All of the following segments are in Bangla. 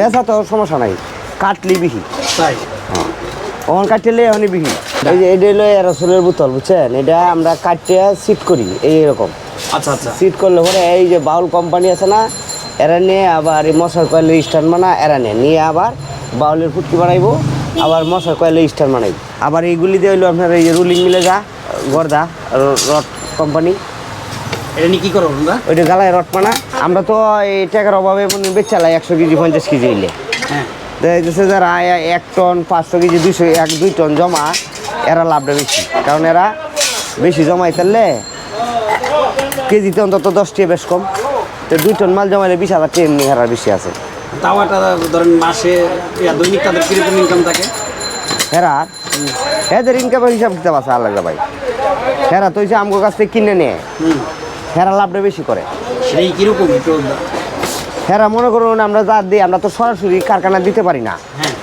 বেচা তো সমস্যা নাই কাটলি বিহি। ওখান কাটলে এখনই বিহি। এই যে এটা হলো এরসলের বোতল বুঝছেন? এটা আমরা কাটিয়ে সিট করি এইরকম আচ্ছা আচ্ছা। সিট করলে পরে এই যে বাউল কোম্পানি আছে না এরা নিয়ে আবার এই মশার কয়েলের স্ট্যান্ড বানা এরা নিয়ে। নিয়ে আবার বাউলের ফুটকি বানাইবো আবার মশার কয়েলের স্ট্যান্ড বানাইবো। আবার এইগুলি দিয়ে হইল আপনার এই যে রুলিং মিলে যা গর্দা রড কোম্পানি এটা নিয়ে কি করো তোমরা ওইটা গালায় রড মানা আমরা তো এই টাকার অভাবে মনে বেচালাই একশো কেজি পঞ্চাশ কেজি হইলে হ্যাঁ। যারা এক টন পাঁচশো কেজি দুইশো এক দুই টন জমা এরা লাভটা বেশি। কারণ এরা বেশি জমাই ফেললে কেজিতে অন্তত দশ টাকা বেশ কম। তো দুই টন মাল জমাইলে বিশ হাজার টাকা এমনি হারার বেশি আছে। তাও একটা ধরেন মাসে দৈনিক তাদের কীরকম ইনকাম থাকে? হেরা? এদের ইনকামের হিসাব দিতে পারছে আলাদা ভাই। হেরা তো আমগো কাছ থেকে কিনে নেয়। হেরা লাভটা বেশি করে। সেই কীরকম হেরা মনে করুন আমরা যা দিই আমরা তো সরাসরি কারখানা দিতে পারি না। হ্যাঁ।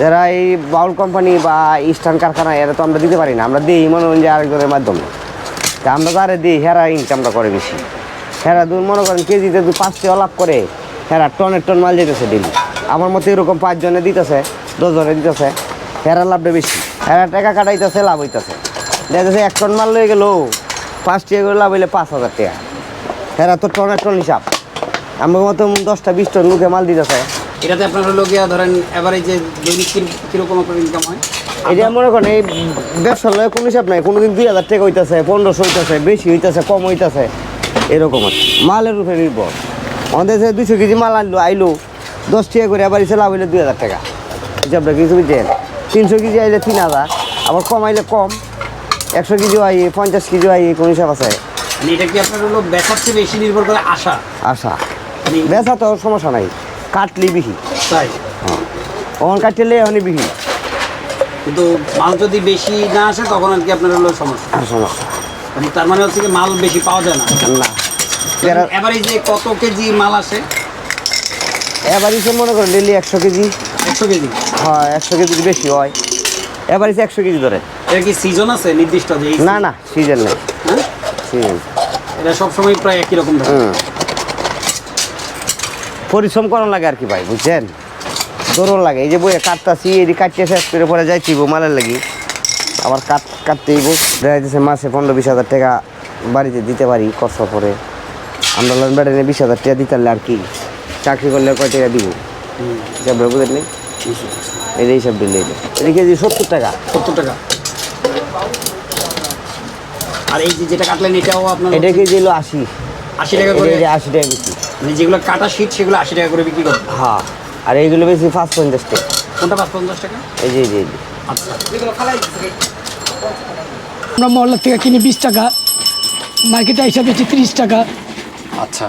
যারা এই বাউল কোম্পানি বা ইস্টার্ন কারখানা এরা তো আমরা দিতে পারি না। আমরা দিই মনে করেন যে আরেকজনের মাধ্যমে। তা আমরা যারা দিই হেরা ইনকামটা করে বেশি। হেরা দুধ মনে করেন কেজিতে দু পাঁচ টাকা লাভ করে হেরা টনের টন মাল যেতেছে ডেলি আমার মতো এরকম পাঁচজনে দিতেছে দশজনে দিতেছে হেরা লাভটা বেশি। হেরা টাকা কাটাইতেছে লাভ হইতেছে। দেখা যাচ্ছে এক টন মাল লয়ে গেল পাঁচ টাকা করে লাভ হইলে পাঁচ হাজার টাকা। হেরা তো টনের টন হিসাব। আমার মতো দশটা বিশ টন লোকে মাল দিতেছে। এটাতে আপনার হলো গিয়া ধরেন এভারেজে দৈনিক কির- কীরকম আপনার ইনকাম হয়? এটা মনে করেন এই ব্যবসার লয় কোনো হিসাব নাই। কোনোদিন দুই হাজার টাকা হইতেছে পনেরোশো হইতেছে বেশি হইতেছে কম হইতেছে। এরকম আর। মালের উপরে নির্ভর। আমাদের যে দুশো কেজি মাল আনলো আইলো দশ টাকা করে আবার এসে লাভ হইলে দুই হাজার টাকা। হিসাবটা কিছু বুঝছেন তিনশো কেজি আইলে তিন হাজার আবার কম আইলে কম। একশো কেজি আই পঞ্চাশ কেজি আই কোন হিসাব আছে? মানে এটা কি আপনার হলো বেচার চেয়ে বেশি নির্ভর করে আশা? আশা। মানে বেচা তো সমস্যা নাই কাটলি বিহি। তাই? হ্যাঁ। ওখান কাটলে এখনই বিহি। কিন্তু মাল যদি বেশি না আসে তখন আর কি আপনার হলো সমস্যা? সমস্যা। মানে তার মানে হচ্ছে কি মাল বেশি পাওয়া যায় না? না। এভারেজে কত কেজি মাল আসে? এসে মনে করেন ডেলি একশো কেজি। একশো কেজি? হয় একশো কেজির বেশি হয়। এবার এসে একশো কেজি ধরে। এটা কি সিজন আছে? নির্দিষ্ট যে না না সিজন নেই। হ্যাঁ? সিজন এটা সবসময় প্রায় একই রকম থাকে। পরিশ্রম করার লাগে আর কি ভাই বুঝছেন? দৌড়ন লাগে। এই যে বইয়ে কাটতাছি এটি কাটতে শেষ করে পরে যাইছি মালের লাগি। আবার কাট কাটতেই দেখা যাচ্ছে মাসে পনেরো বিশ হাজার টাকা বাড়িতে দিতে পারি কষ্ট করে। আমরা লোন বেড়ে বিশ হাজার টাকা দিতে পারলে আর কি? চাকরি করলে কয় টাকা দিব? হিসাব বুঝেন নেই এই হিসাব দিলে এটা কেজি সত্তর টাকা। সত্তর টাকা। আর এই যে যেটা কাটলেন এটাও আপনার এটা কেজি হলো আশি। আশি টাকা করে এটা আশি টাকা বেশি মানে যেগুলো কাটা শীত সেগুলো আশি টাকা করে বিক্রি করেন হ্যাঁ। আর এইগুলো বেশি পাঁচ পঞ্চাশ টাকা। কোনটা পাঁচ পঞ্চাশ টাকা? এই যে এই যে, আচ্ছা। আমরা মহল্লা থেকে কিনি বিশ টাকা মার্কেটে হিসাবে বেচি তিরিশ টাকা। আচ্ছা।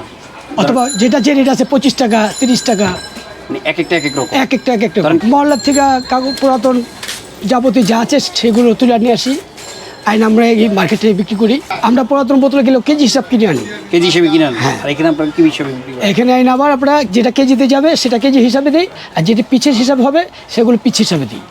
অথবা যেটা যে রেট আছে পঁচিশ টাকা তিরিশ টাকা। এক একটা এক এক রকম। এক একটা এক একটা মহল্লার থেকে কাগজ পুরাতন যাবতীয় যা আছে সেগুলো তুলে নিয়ে আসি। আইন আমরা এই মার্কেটে বিক্রি করি। আমরা পুরাতন বোতলে গেলেও কেজি হিসাব কিনে আনি। কেজি হিসেবে কিনে আনি? হ্যাঁ। এখানে আপনার কি হিসেবে এখানে আইন আবার আমরা যেটা কেজিতে যাবে সেটা কেজি হিসাবে দিই। আর যেটা পিছের হিসাবে হবে সেগুলো পিছ হিসাবে দিই।